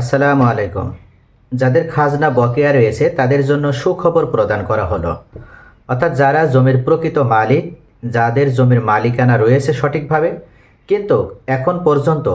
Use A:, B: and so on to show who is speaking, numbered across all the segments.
A: আসসালামু আলাইকুম। যাদের খাজনা বকেয়া রয়েছে, তাদের জন্য সুখবর প্রদান করা হলো। অর্থাৎ যারা জমির প্রকৃত মালিক, যাদের জমির মালিকানা রয়েছে সঠিকভাবে, কিন্তু এখন পর্যন্ত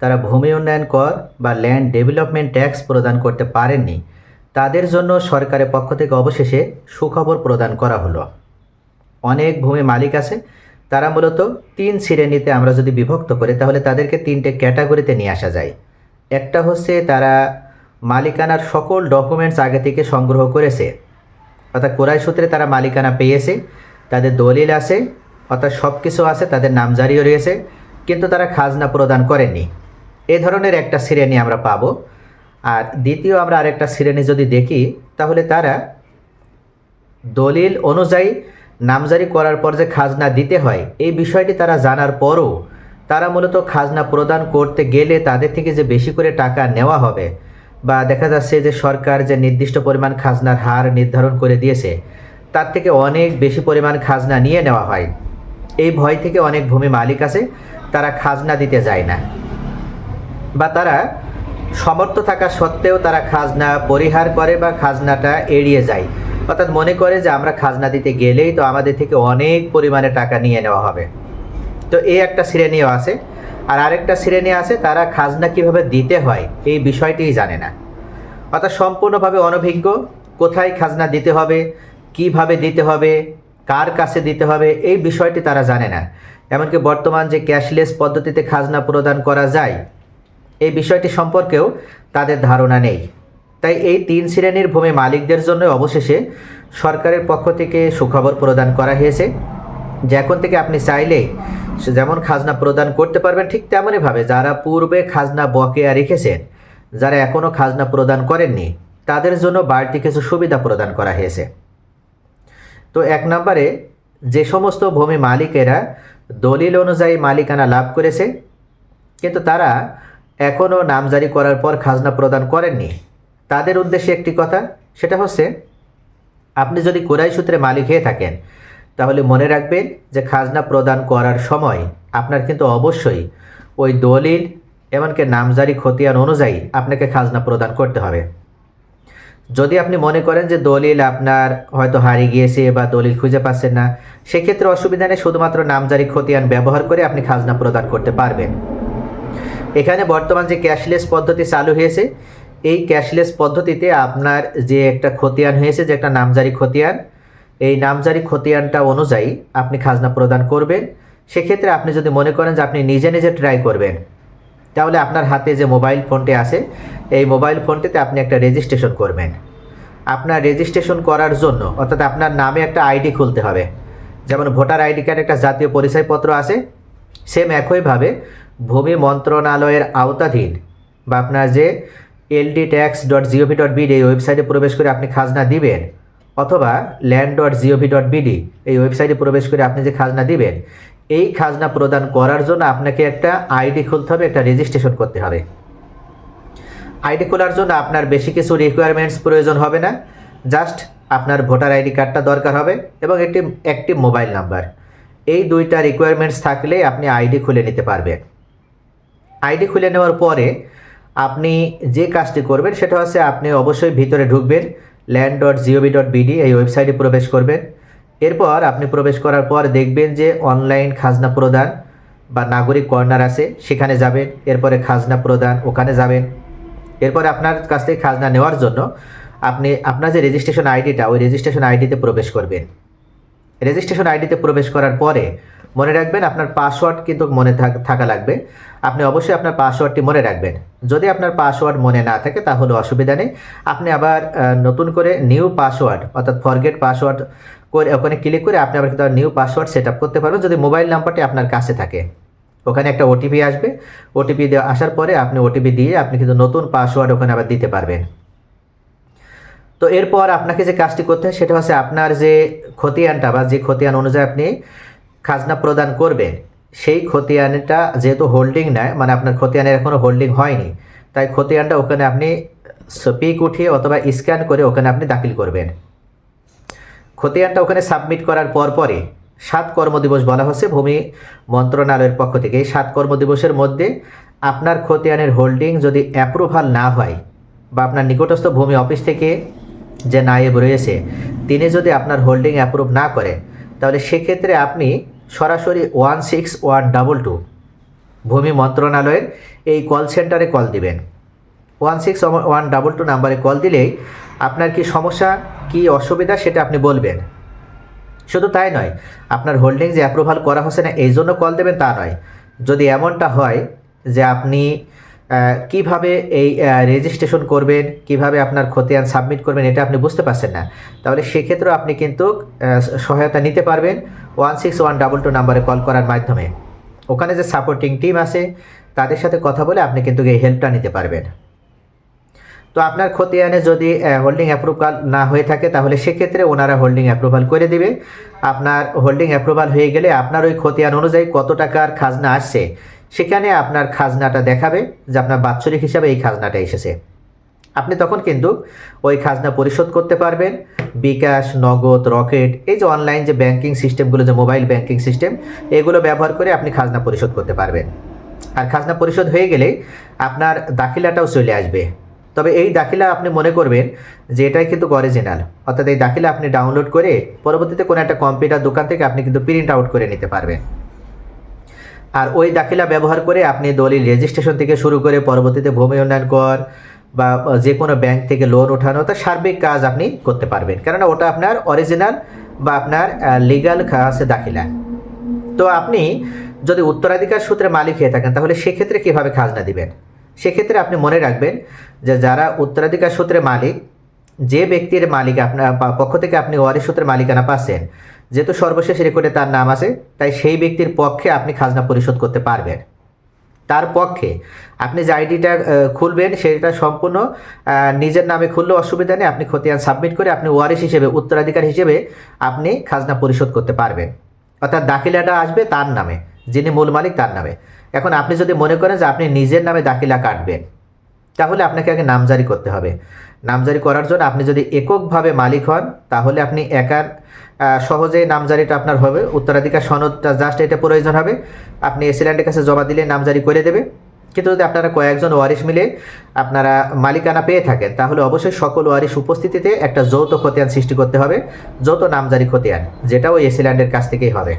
A: তারা ভূমি উন্নয়ন কর বা ল্যান্ড ডেভেলপমেন্ট ট্যাক্স প্রদান করতে পারেননি, তাদের জন্য সরকারের পক্ষ থেকে অবশেষে সুখবর প্রদান করা হলো। অনেক ভূমি মালিক আছে, তারা মূলত তিন শ্রেণীতে আমরা যদি বিভক্ত করি, তাহলে তাদেরকে তিনটে ক্যাটাগরিতে নিয়ে আসা যায়। একটা হচ্ছে তারা মালিকানার সকল ডকুমেন্টস আগে থেকে সংগ্রহ করেছে। অর্থাৎ কোরাই সূত্রে তারা মালিকানা পেয়েছে, তাদের দলিল আছে, অর্থাৎ সব কিছু আছে, তাদের নামজারিও রয়েছে, কিন্তু তারা খাজনা প্রদান করেনি এ ধরনের একটা শ্রেণি আমরা পাবো। আর দ্বিতীয় আমরা আরেকটা শ্রেণি যদি দেখি, তাহলে তারা দলিল অনুযায়ী নামজারি করার পর যে খাজনা দিতে হয়, এই বিষয়টি তারা জানার পরও তারা মূলত খাজনা প্রদান করতে গেলে তাদের থেকে যে বেশি করে টাকা নেওয়া হবে বা দেখা যাচ্ছে যে সরকার যে নির্দিষ্ট পরিমাণ খাজনার হার নির্ধারণ করে দিয়েছে, তার থেকে অনেক বেশি পরিমাণ খাজনা নিয়ে নেওয়া হয়। এই ভয় থেকে অনেক ভূমি মালিক আছে, তারা খাজনা দিতে যায় না। বা তারা সমর্থ থাকা সত্ত্বেও তারা খাজনা পরিহার করে বা খাজনাটা এড়িয়ে যায়। অর্থাৎ মনে করে যে আমরা খাজনা দিতে গেলেই তো আমাদের থেকে অনেক পরিমাণে টাকা নিয়ে নেওয়া হবে। তো এই একটা শ্রেণীও আছে। আর আরেকটা শ্রেণি আছে, তারা খাজনা কীভাবে দিতে হয়, এই বিষয়টিই জানে না। অর্থাৎ সম্পূর্ণভাবে অনভিজ্ঞ, কোথায় খাজনা দিতে হবে, কীভাবে দিতে হবে, কার কাছে দিতে হবে, এই বিষয়টি তারা জানে না। এমনকি বর্তমান যে ক্যাশলেস পদ্ধতিতে খাজনা প্রদান করা যায়, এই বিষয়টি সম্পর্কেও তাদের ধারণা নেই। তাই এই তিন শ্রেণির ভূমি মালিকদের জন্য অবশেষে সরকারের পক্ষ থেকে সুখবর প্রদান করা হয়েছে। যে এখন থেকে আপনি চাইলে যেমন খাজনা প্রদান করতে পারবেন, ঠিক তেমনইভাবে যারা পূর্বে খাজনা বকেয়া রেখেছেন, যারা এখনও খাজনা প্রদান করেননি, তাদের জন্য বাড়তি কিছু সুবিধা প্রদান করা হয়েছে। তো এক নম্বরে, যে সমস্ত ভূমি মালিকেরা দলিল অনুযায়ী মালিকানা লাভ করেছে, কিন্তু তারা এখনও নামজারি করার পর খাজনা প্রদান করেননি, তাদের উদ্দেশ্যে একটি কথা, সেটা হচ্ছে, আপনি যদি কোরাই সূত্রে মালিক হয়ে থাকেন তাহলে মনে রাখবেন যে খাজনা প্রদান করার সময় আপনার কিন্তু অবশ্যই ওই দলিল এমনকি নামজারি খতিয়ান অনুযায়ী আপনাকে খাজনা প্রদান করতে হবে। যদি আপনি মনে করেন যে দলিল আপনার হয়তো হারিয়ে গিয়েছে বা দলিল খুঁজে পাচ্ছেন না, সেক্ষেত্রে অসুবিধা নেই, শুধুমাত্র নামজারি খতিয়ান ব্যবহার করে আপনি খাজনা প্রদান করতে পারবেন। এখানে বর্তমান যে ক্যাশলেস পদ্ধতি চালু হয়েছে, এই ক্যাশলেস পদ্ধতিতে আপনার যে একটা খতিয়ান হয়েছে, যে একটা নামজারি খতিয়ান এই নামজারি খতিয়ানটা অনুযায়ী আপনি খাজনা প্রদান করবেন। সেক্ষেত্রে আপনি যদি মনে করেন যে আপনি নিজে নিজে ট্রাই করবেন, তাহলে আপনার হাতে যে মোবাইল ফোনটি আছে, এই মোবাইল ফোনটিতে আপনি একটা রেজিস্ট্রেশন করবেন। আপনার রেজিস্ট্রেশন করার জন্য, অর্থাৎ আপনার নামে একটা আইডি খুলতে হবে। যেমন ভোটার আইডি কার্ড একটা জাতীয় পরিচয়পত্র আছে সেম একইভাবে ভূমি মন্ত্রণালয়ের আওতাধীন বা আপনার যে LD tax dot GOV dot BD এই ওয়েবসাইটে প্রবেশ করে আপনি খাজনা দিবেন। অথবা land dot GOV dot BD এই ওয়েবসাইটে প্রবেশ করে আপনি যে খাজনা দিবেন, এই খাজনা প্রদান করার জন্য আপনাকে একটা আইডি খুলতে হবে, একটা রেজিস্ট্রেশন করতে হবে। আইডি খোলার জন্য আপনার বেশি কিছু রিকোয়ারমেন্টস প্রয়োজন হবে না জাস্ট আপনার ভোটার আইডি কার্ডটা দরকার হবে এবং একটি একটি মোবাইল নাম্বার এই দুইটা রিকোয়ারমেন্টস থাকলে আপনি আইডি খুলে নিতে পারবেন। আইডি খুলে নেওয়ার পরে আপনি যে কাজটি করবেন, সেটা হচ্ছে আপনি অবশ্যই ভিতরে ঢুকবেন land dot GOV dot BD এই ওয়েবসাইটে প্রবেশ করবেন। এরপর আপনি প্রবেশ করার পর দেখবেন যে অনলাইন খাজনা প্রদান বা নাগরিক কর্নার আছে, সেখানে যাবেন। এরপরে খাজনা প্রদান, ওখানে যাবেন। এরপরে আপনার কাছ থেকে খাজনা নেওয়ার জন্য আপনি, আপনার যে রেজিস্ট্রেশন আইডিটা ওই রেজিস্ট্রেশন আইডিতে প্রবেশ করবেন। রেজিস্ট্রেশন আইডিতে প্রবেশ করার পরে মনে রাখবেন আপনার পাসওয়ার্ড কিন্তু মনে থাক- লাগবে। আপনি অবশ্যই আপনার পাসওয়ার্ডটি মনে রাখবেন। যদি আপনার পাসওয়ার্ড মনে না থাকে তাহলে অসুবিধা নেই। আপনি আবার নতুন করে নিউ পাসওয়ার্ড অর্থাৎ ফরগেট পাসওয়ার্ড করে ওখানে ক্লিক করে আপনি আবার কিন্তু নিউ পাসওয়ার্ড সেট আপ করতে পারবেন যদি মোবাইল নাম্বারটি আপনার কাছে থাকে। ওখানে একটা ওটিপি আসবে। ওটিপি দেওয়া আসার পরে আপনি ওটিপি দিয়ে আপনি কিন্তু নতুন পাসওয়ার্ড ওখানে আবার দিতে পারবেন। তো এরপর আপনাকে যে কাজটি করতে হয় সেটা হচ্ছে আপনার যে খতিয়ানটা বা যে খতিয়ান অনুযায়ী আপনি খাজনা প্রদান করবেন। সেই খতিয়ানটা যেহেতু হোল্ডিং নেয় মানে আপনার খতিয়ানের এখনও হোল্ডিং হয়নি, তাই খতিয়ানটা ওখানে আপনি পিক উঠিয়ে অথবা স্ক্যান করে ওখানে আপনি দাখিল করবেন। খতিয়ানটা ওখানে সাবমিট করার পর পরে সাত কর্মদিবস বলা হচ্ছে, ভূমি মন্ত্রণালয়ের পক্ষ থেকে। এই সাত কর্মদিবসের মধ্যে আপনার খতিয়ানের হোল্ডিং যদি অ্যাপ্রুভাল না হয় বা আপনার নিকটস্থ ভূমি অফিস থেকে যে নায়েব রয়েছে, তিনি যদি আপনার হোল্ডিং অ্যাপ্রুভ না করে, তাহলে সেক্ষেত্রে আপনি সরাসরি one six one double two. ভূমি মন্ত্রণালয়ের এই কল সেন্টারে কল দিবেন। One six one double two নাম্বারে কল দিলেই আপনার কি সমস্যা, কি অসুবিধা সেটা আপনি বলবেন। শুধু তাই নয়, আপনার হোল্ডিং যে অ্যাপ্রুভাল করা হচ্ছে না, এই জন্য কল দেবেন তা নয়। যদি এমনটা হয় যে আপনি কীভাবে এই রেজিস্ট্রেশন করবেন, কীভাবে আপনার খতিয়ান সাবমিট করবেন, এটা আপনি বুঝতে পারছেন না। তাহলে সেক্ষেত্রেও আপনি কিন্তু সহায়তা নিতে পারবেন। One six one double two নাম্বারে কল করার মাধ্যমে। ওখানে যে সাপোর্টিং টিম আছে, তাদের সাথে কথা বলে আপনি কিন্তু এই হেল্পটা নিতে পারবেন। তো আপনার খতিয়ানে যদি হোল্ডিং অ্যাপ্রুভাল না হয়ে থাকে, তাহলে সেক্ষেত্রে ওনারা হোল্ডিং অ্যাপ্রুভাল করে দিবে। আপনার হোল্ডিং অ্যাপ্রুভাল হয়ে গেলে আপনার ওই খতিয়ান অনুযায়ী কত টাকার খাজনা আসছে সেখানে আপনার খাজনাটা দেখাবে যে আপনার বাৎসরিক হিসাবে এই খাজনাটা এসেছে। আপনি তখন কিন্তু ওই খাজনা পরিশোধ করতে পারবেন। বিকাশ, নগদ, রকেট, এই যে অনলাইন যে ব্যাংকিং সিস্টেমগুলো যে মোবাইল ব্যাংকিং সিস্টেম এগুলো ব্যবহার করে আপনি খাজনা পরিশোধ করতে পারবেন। আর খাজনা পরিশোধ হয়ে গেলে আপনার দাখিলাটাও চলে আসবে। তবে এই দাখিলা আপনি মনে করবেন যে এটাই কিন্তু অরিজিনাল অর্থাৎ এই দাখিলা আপনি ডাউনলোড করে পরবর্তীতে কোনো একটা কম্পিউটার দোকান থেকে আপনি কিন্তু প্রিন্ট আউট করে নিতে পারবেন। আর ওই দাখিলা ব্যবহার করে আপনি দলিল রেজিস্ট্রেশন থেকে শুরু করে পরবর্তীতে ভূমি উন্নয়ন কর বা যে কোনো ব্যাংক থেকে লোন ওঠানো তার সার্বিক কাজ আপনি করতে পারবেন। কেননা ওটা আপনার অরিজিনাল বা আপনার লিগাল আছে দাখিলা। তো আপনি যদি উত্তরাধিকার সূত্রে মালিক হয়ে থাকেন, তাহলে সেক্ষেত্রে কীভাবে খাজনা দিবেন? সেক্ষেত্রে আপনি মনে রাখবেন যে যারা উত্তরাধিকার সূত্রে মালিক যে ব্যক্তির মালিক আপনার পক্ষ থেকে আপনি ওয়ারিশ সূত্রে মালিকানা পাচ্ছেন, যেহেতু সর্বশেষ রেকর্ডে তার নাম আছে, তাই সেই ব্যক্তির পক্ষে আপনি খাজনা পরিশোধ করতে পারবেন। তার পক্ষে আপনি যে আইডিটা খুলবেন সেটা সম্পূর্ণ নিজের নামে খুললেও অসুবিধা নেই, আপনি খতিয়ান সাবমিট করে আপনি ওয়ারিশ হিসেবে, উত্তরাধিকার হিসেবে আপনি খাজনা পরিশোধ করতে পারবেন। অর্থাৎ দাখিলাটা আসবে তার নামে, যিনি মূল মালিক তার নামে। এখন আপনি যদি মনে করেন যে আপনি নিজের নামে দাখিলা কাটবেন তাহলে আপনাকে আগে নামজারি করতে হবে। নামজারি করার জন্য আপনি যদি এককভাবে মালিক হন তাহলে আপনি একার আহ, সহজেই নামজারিটা আপনার হবে। উত্তরাধিকার সনদটা জাস্ট এটা প্রয়োজন হবে। আপনি এসিল্যান্ডের কাছে জমা দিলে নামজারি করে দেবে। কিন্তু যদি আপনারা কয়েকজন ওয়ারিশ মিলে আপনারা মালিকানা পেয়ে থাকেন তাহলে অবশ্যই সকল ওয়ারিশ উপস্থিতিতে একটা যৌথ খতিয়ান সৃষ্টি করতে হবে যৌথ নামজারি খতিয়ান যেটা ওই এসিল্যান্ডের কাছ থেকেই হবে।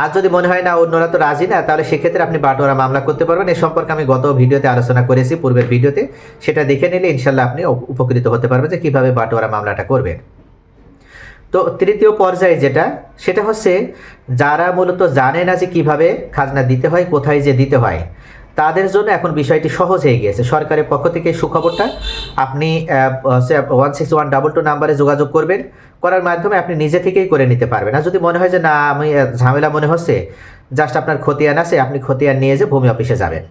A: আর যদি মনে হয় না অন্যরা তো রাজি না, তাহলে সেক্ষেত্রে আপনি বাটোয়ারা মামলা করতে পারবেন। এ সম্পর্কে আমি গত ভিডিওতে আলোচনা করেছি, পূর্বের ভিডিওতে। সেটা দেখে নিলে ইনশাল্লাহ আপনি উপকৃত হতে পারবেন যে কীভাবে বাটোয়ারা মামলাটা করবেন। তো তৃতীয় পর্যায়ে যেটা, সেটা হচ্ছে যারা মূলত জানে না যে কীভাবে খাজনা দিতে হয়, কোথায় যে দিতে হয়। তাদের জন্য এখন বিষয়টি সহজ হয়ে গিয়েছে। সরকারের পক্ষ থেকে সুখবরটা, আপনি one six one double two নাম্বারে যোগাযোগ করবেন। করার মাধ্যমে আপনি নিজে থেকেই করে নিতে পারবেন। আর যদি মনে হয় যে, না, আমি ঝামেলা মনে হচ্ছে জাস্ট আপনার খতিয়ান আছে, আপনি খতিয়ান নিয়ে যে ভূমি অফিসে যাবেন।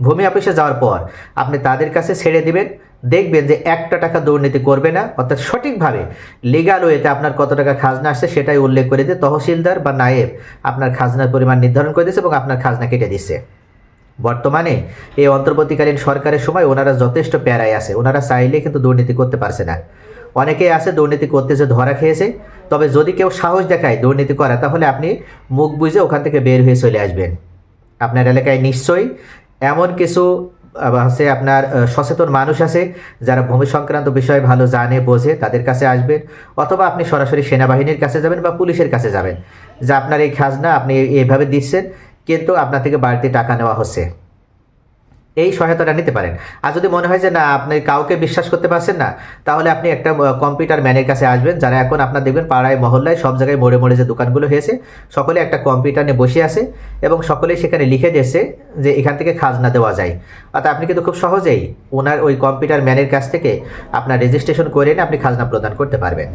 A: ভূমি অফিসে যাওয়ার পর আপনি তাদের কাছে ছেড়ে দিবেন। দেখবেন যে একটা টাকা দুর্নীতি করবে না। অর্থাৎ সঠিকভাবে লিগাল ওয়েতে আপনার কত টাকা খাজনা আসছে সেটাই উল্লেখ করে দিয়ে তহসিলদার বা নায়েব আপনার খাজনার পরিমাণ নির্ধারণ করে দিচ্ছে এবং আপনার খাজনা কেটে দিচ্ছে। বর্তমানে এই অন্তর্বর্তীকালীন সরকারের সময় ওনারা যথেষ্ট প্যারায় আছে। ওনারা চাইলে কিন্তু দুর্নীতি করতে পারছে না। অনেকেই আছে দুর্নীতি করতে যে ধরা খেয়েছে, তবে যদি কেউ সাহস দেখায় দুর্নীতি করা, তাহলে আপনি মুখ বুঝে ওখান থেকে বের হয়ে চলে আসবেন। আপনার এলাকায় নিশ্চয়ই এমন কিছু হচ্ছে আপনার সচেতন মানুষ আছে যারা ভূমি সংক্রান্ত বিষয়ে ভালো জানে, বোঝে, তাদের কাছে আসবেন, অথবা আপনি সরাসরি সেনাবাহিনীর কাছে যাবেন বা পুলিশের কাছে যাবেন। যে আপনার এই খাজনা আপনি এইভাবে দিচ্ছেন কিন্তু আপনার থেকে বাড়তি টাকা নেওয়া হচ্ছে। এই সহায়তাটা নিতে পারেন। আর যদি মনে হয় যে না, আপনি কাউকে বিশ্বাস করতে পারছেন না, তাহলে আপনি একটা কম্পিউটার ম্যানের কাছে আসবেন। যারা এখন আপনার দেখবেন পাড়ায়, মহল্লায়, সব জায়গায় মোড়ে মোড়ে যে দোকানগুলো হয়েছে, সকলে একটা কম্পিউটার নিয়ে বসে আছে এবং সকলেই সেখানে লিখে দিয়েছে যে এখান থেকে খাজনা দেওয়া যায়। অর্থাৎ আপনি কিন্তু খুব সহজেই ওনার ওই কম্পিউটার ম্যানের কাছ থেকে আপনার রেজিস্ট্রেশন করে আপনি খাজনা প্রদান করতে পারবেন।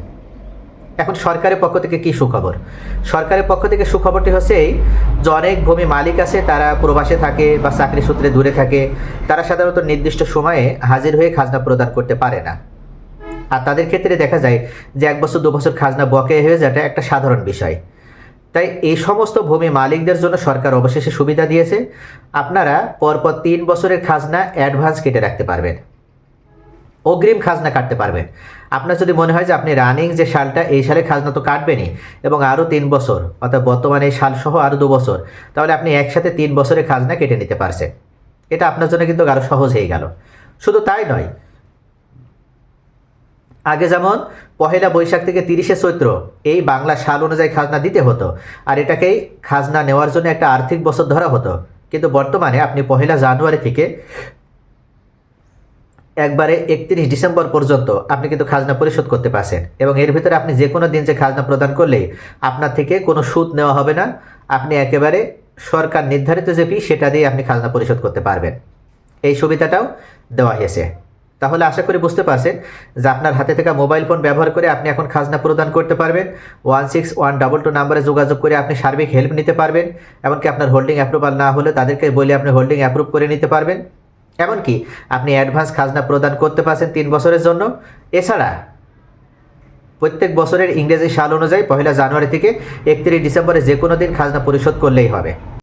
A: এখন সরকারের পক্ষ থেকে কি সুখবর? সরকারের পক্ষ থেকে সুখবরটি হচ্ছে এই যে অনেক ভূমি মালিক আছে, তারা প্রবাসে থাকে বা চাকরি সূত্রে দূরে থাকে, তারা সাধারণত নির্দিষ্ট সময়ে হাজির হয়ে খাজনা প্রদান করতে পারে না। আর তাদের ক্ষেত্রে দেখা যায় যে এক বছর, দু বছর খাজনা বকেয়া হয়ে যাওয়াটা একটা সাধারণ বিষয়। তাই এই সমস্ত ভূমি মালিকদের জন্য সরকার অবশেষে সুবিধা দিয়েছে, আপনারা পরপর তিন বছরের খাজনা অ্যাডভান্স কেটে রাখতে পারবেন। অগ্রিম খাজনা কাটতে পারবেন। আপনার যদি মনে হয় যে আপনি রানিং যে সালটা এই সালে খাজনা তো কাটবেনই, এবং আরও তিন বছর, অর্থাৎ বর্তমানে এই সাল সহ আরও দু বছর, তাহলে আপনি একসাথে তিন বছরের খাজনা কেটে নিতে পারছেন। এটা আপনার জন্য কিন্তু আরও সহজ হয়ে গেল। শুধু তাই নয়, আগে যেমন পহেলা বৈশাখ থেকে তিরিশে চৈত্র এই বাংলা সাল অনুযায়ী খাজনা দিতে হতো, আর এটাকেই খাজনা নেওয়ার জন্য একটা আর্থিক বছর ধরা হতো, কিন্তু বর্তমানে আপনি পহেলা জানুয়ারি থেকে একবারে একত্রিশ ডিসেম্বর পর্যন্ত আপনি কিন্তু খাজনা পরিশোধ করতে পারছেন। এবং এর ভিতরে আপনি যে কোনো দিন যে খাজনা প্রদান করলেই আপনার থেকে কোনো সুদ নেওয়া হবে না। আপনি একেবারে সরকার নির্ধারিত যে ফি, সেটা দিয়ে আপনি খাজনা পরিশোধ করতে পারবেন। এই সুবিধাটাও দেওয়া হয়েছে। তাহলে আশা করি বুঝতে পারছেন যে আপনার হাতে থাকা মোবাইল ফোন ব্যবহার করে আপনি এখন খাজনা প্রদান করতে পারবেন। One six one double two নাম্বারে যোগাযোগ করে আপনি সার্বিক হেল্প নিতে পারবেন। এমনকি আপনার হোল্ডিং অ্যাপ্রুভাল না হলে তাদেরকে বলে আপনি হোল্ডিং অ্যাপ্রুভ করে নিতে পারবেন। এমনকি আপনি অ্যাডভান্স খাজনা প্রদান করতে পারছেন তিন বছরের জন্য। এছাড়া প্রত্যেক বছরের ইংরেজি সাল অনুযায়ী পহেলা জানুয়ারি থেকে একত্রিশ ডিসেম্বরে যে কোনো দিন খাজনা পরিশোধ করলেই হবে।